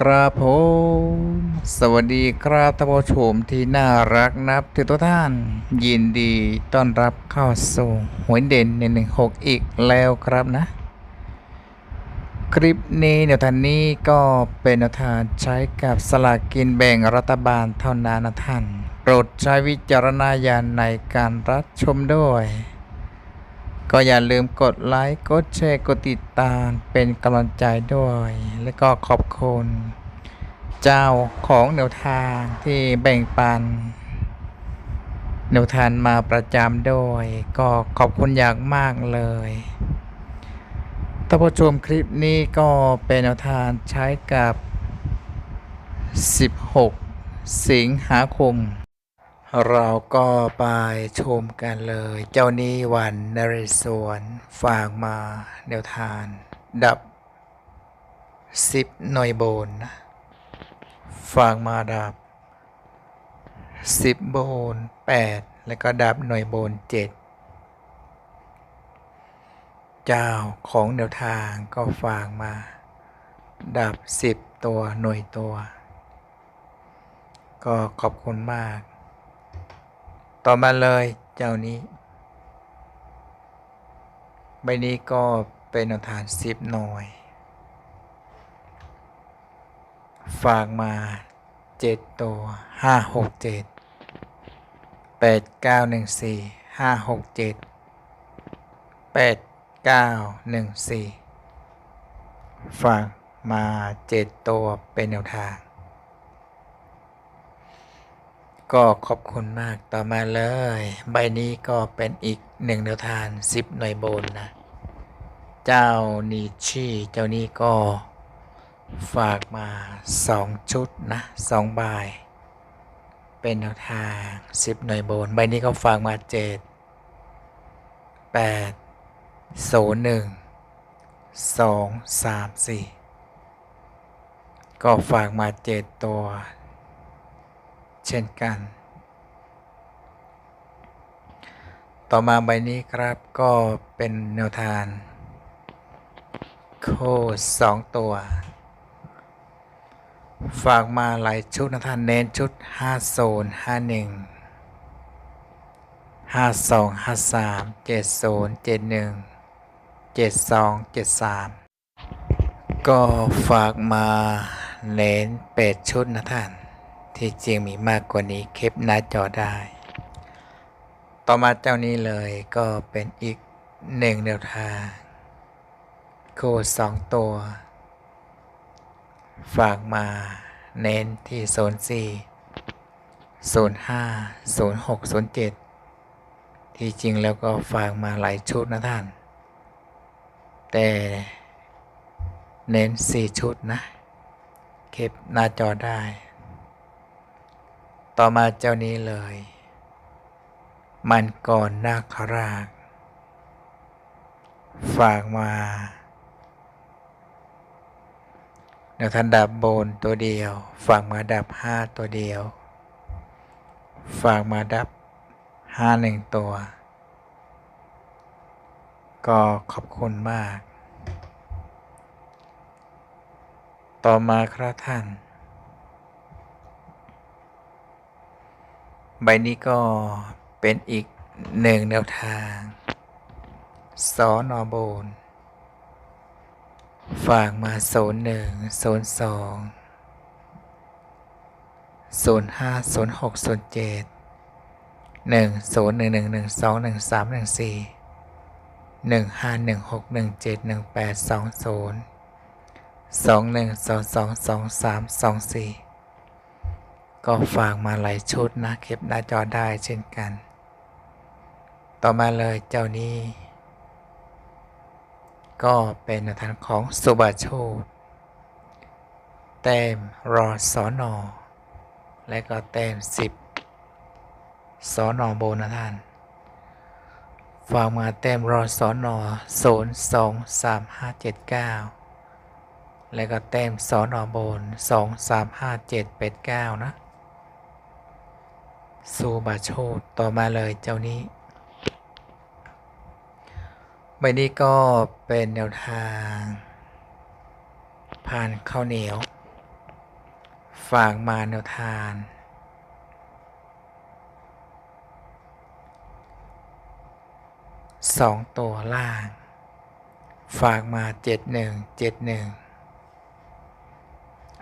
ครับผมสวัสดีครับท่านผู้ชมที่น่ารักนับถือทุกท่าน ยินดีต้อนรับเข้าสู่หวยเด่นในหนึ่งหกอีกแล้วครับนะ คลิปนี้แนวทางนี้ก็เป็นแนวทางใช้กับสลากกินแบ่งรัฐบาลเท่านั้นนะท่าน โปรดใช้วิจารณญาณในการรับชมด้วย ก็อย่าลืมกดไลค์ กดแชร์ กดติดตามเป็นกำลังใจด้วย และก็ขอบคุณ เจ้าของแนวทางที่แบ่งปันแนวทางมาประจำด้วยก็ขอบคุณอย่างมากเลยท่านผู้ชมคลิปนี้ก็เป็นแนวทางใช้กับ 16 สิงหาคม เราก็ไปชมกันเลย เจ้านี้วันนเรศวรฝากมาแนวทาน ดับสิบหน่วยโบนนะฝากมาดับสิบโบนแปดแล้วก็ดับหน่วยโบนเจ็ดเจ้าของแนวทางก็ฝากมา ดับสิบตัวหน่วยตัว ก็ขอบคุณมาก ต่อมาเลยเจ้านี้ ใบนี้ก็เป็นอาฐานสิบหน่วย ฝากมาเจ็ดตัวห้าหกเจ็ดแปดเก้าหนึ่งสี่ห้าหกเจ็ดแปดเก้าหนึ่งสี่ฝากมาเจ็ดตัวเป็นแนวทาง ก็ขอบคุณมากต่อมาเลย ใบนี้ก็เป็นอีกหนึ่งแนวทางสิบหน่วยโบนนะ เจ้านิชี่เจ้านี้ก็ฝากมาสองชุดนะสองใบเป็นแนวทางสิบหน่วยโบน ใบนี้ก็ฝากมาเจ็ดแปดศูนย์หนึ่งสองสามสี่ก็ฝากมาเจ็ดตัว เช่นกัน ต่อมาใบนี้ครับก็เป็นแนวทางโค้สองตัว ฝากมาหลายชุดนะท่านเน้นชุด 5 โซน 51 52 53 70 71 72 73 ก็ฝากมาเน้นเป็ดชุดนะท่าน ที่จริงมีมากกว่านี้เคปหน้าจอได้ ต่อมาเจ้านี้เลยก็เป็นอีกหนึ่งแนวทาง โค้ดสองตัว ฝากมาเน้นที่โซนสี่โซนห้าโซนหกโซนเจ็ดที่จริงแล้วก็ฝากมาหลายชุดนะท่าน แต่เน้นสี่ชุดนะ เก็บหน้าจอได้ ต่อมาเจ้านี้เลย มันก่อนนาคราชฝากมาเดี๋ยวท่านดับโบนตัวเดียว ฝากมาดับห้าตัวเดียว ฝากมาดับห้าหนึ่งตัว ก็ขอบคุณมาก ต่อมาครับท่าน ใบนี้ก็เป็นอีกหนึ่งแนวทางสอนอโบน ฝากมาโซนหนึ่งโซนสองโซนห้าโซนหกโซนเจ็ดหนึ่งโซนหนึ่งหนึ่งหนึ่งสองหนึ่งสามหนึ่งสี่หนึ่งห้าหนึ่งหกหนึ่งเจ็ดหนึ่งแปดสองโซนสองหนึ่งสองสองสองสามสองสี่ ก็ฝากมาหลายชุดนะเก็บหน้าจอได้เช่นกัน ต่อมาเลยเจ้านี้ ก็เป็นทางของสุบาโชตแต้มรอสอนอและก็แต้มสิบสอนอโบนะท่านฝากมาแต้มรอสอนอศูนย์สองสามห้าเจ็ดเก้าและก็แต้มสอนอโบนสองสามห้าเจ็ดแปดเก้านะ สูบาโชตต่อมาเลยเจ้านี้ ใบนี้ก็เป็นแนวทางผ่านข้าวเหนียว ฝากมาแนวทางสองตัวล่าง ฝากมาเจ็ดหนึ่งเจ็ดหนึ่ง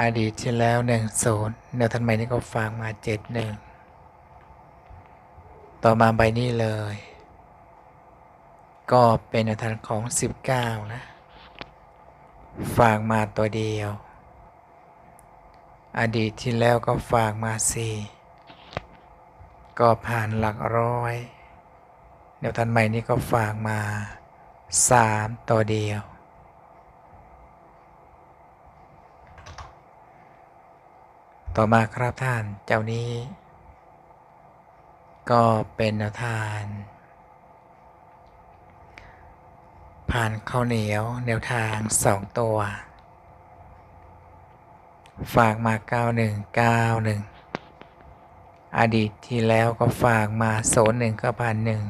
อดีตที่แล้วหนึ่งศูนย์แนวทันใหม่นี้ก็ฝากมาเจ็ดหนึ่ง ต่อมาใบนี้เลย ก็เป็นแนวทาของสิบเก้านะ ฝากมาตัวเดียว อดีตที่แล้วก็ฝากมาสี่ก็ผ่านหลักร้อยแนวทันใหม่นี้ก็ฝากมาสามตัวเดียวต่อมาครับท่านเจ้านี้ ก็เป็นแนวทางผ่านข้าวเหนียวแนวทางสองตัว ฝากมา 9191 อดีตที่แล้วก็ฝากมาโซนหนึ่งก็พันหนึ่ง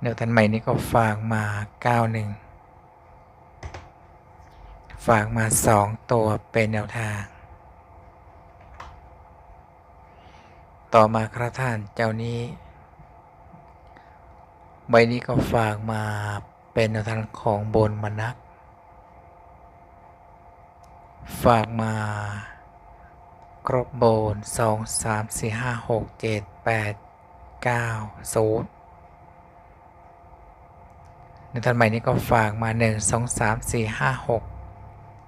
แนวทันใหม่นี้ก็ฝากมา 91 ฝากมา 2 ตัวเป็นแนวทาง ต่อมาครับท่านเจ้านี้ ใบนี้ก็ฝากมาเป็นแนวทางของบนมนัก ฝากมาครบโบนสองสามสี่ห้าหกเจ็ดแปดเก้าศูนย์ในท่านใหม่นี้ก็ฝากมาหนึ่งสองสามสี่ห้าหก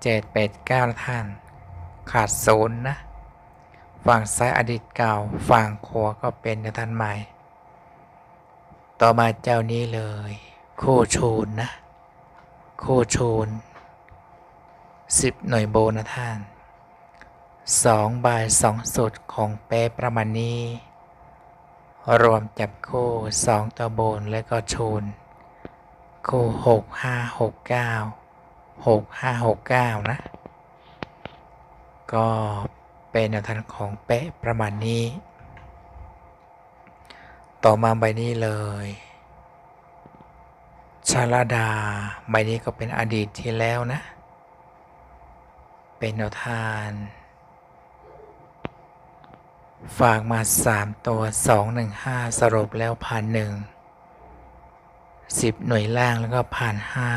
เจ็ดแปดเก้าท่าน ขาดศูนย์นะ ฝั่งซ้ายอดีตเก่า ฝั่งขวาก็เป็นในท่านใหม่ ต่อมาเจ้านี้เลย คู่ชูนนะ คู่ชูนสิบหน่วยโบนะท่านสองใบสองสุดของเป๊ประมาณนี้ รวมจับคู่สองตัวโบนและก็ชูนคู่หกห้าหกเก้าหกห้าหกเก้านะ ก็ เป็นแนวทางของเป๊ะประมาณนี้ ต่อมาใบนี้เลยชาลาดาใบนี้ก็เป็นอดีตที่แล้วนะ เป็นแนวทาน ฝากมา 3 ตัว 2 1 5 สรุปแล้วผ่านหนึ่งสิบหน่วยล่างแล้วก็ผ่านห้า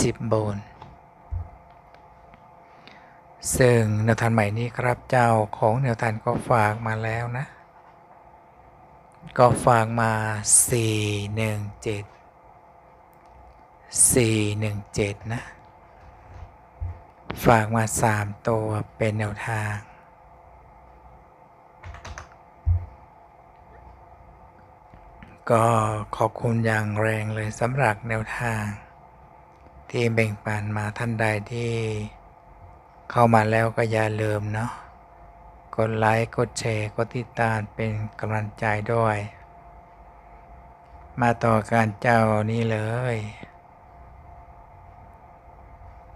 สิบบน ซึ่งแนวทานใหม่นี้ครับเจ้าของแนวทานก็ฝากมาแล้วนะ ก็ฝากมา 4 1 7 4 1 7 นะ ฝากมา 3 ตัวเป็นแนวทาง ก็ขอบคุณอย่างแรงเลยสำหรับแนวทาง ที่แบ่งปันมาท่านใดที่ เข้ามาแล้วก็อย่าลืมเนาะกดไลค์ กดแชร์ กดติดตามเป็นกำลังใจด้วย มาต่อการเจ้านี้เลย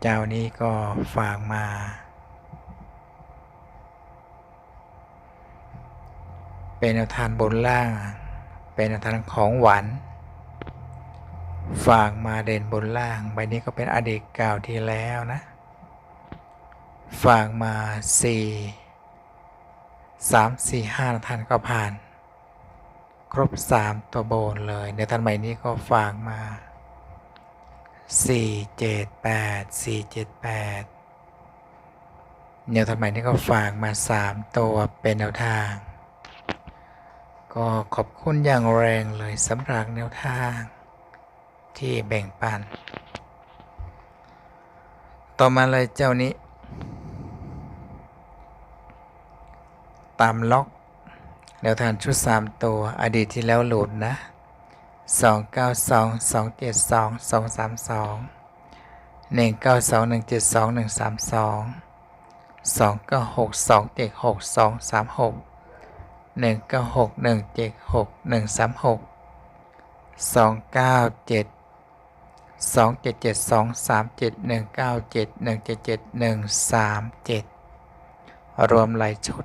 เจ้านี้ก็ฝากมา เป็นแนวทานบนล่าง เป็นแนวทานของหวานฝากมาเด่นบนล่าง ใบนี้ก็เป็นอดีตเก่าที่แล้วนะ ฝากมาสี่สามสี่ห้าท่านก็ผ่าน ครบสามตัวโบนเลยในท่านใหม่นี้ก็ฝากมาสี่เจ็ดแปดสี่เจ็ดแปดแนวท่านใหม่นี้ก็ฝากมาสามตัวเป็นแนวทาง ก็ขอบคุณอย่างแรงเลยสำหรับแนวทางที่แบ่งปัน ต่อมาเลยเจ้านี้ ตามล็อกแนวทางชุด 3 ตัว อดีตที่แล้วหลุดนะ 292 272 232 192 172 132 296 276 236 196 176 136 297 277 237 197 177 137 รวมหลายชุด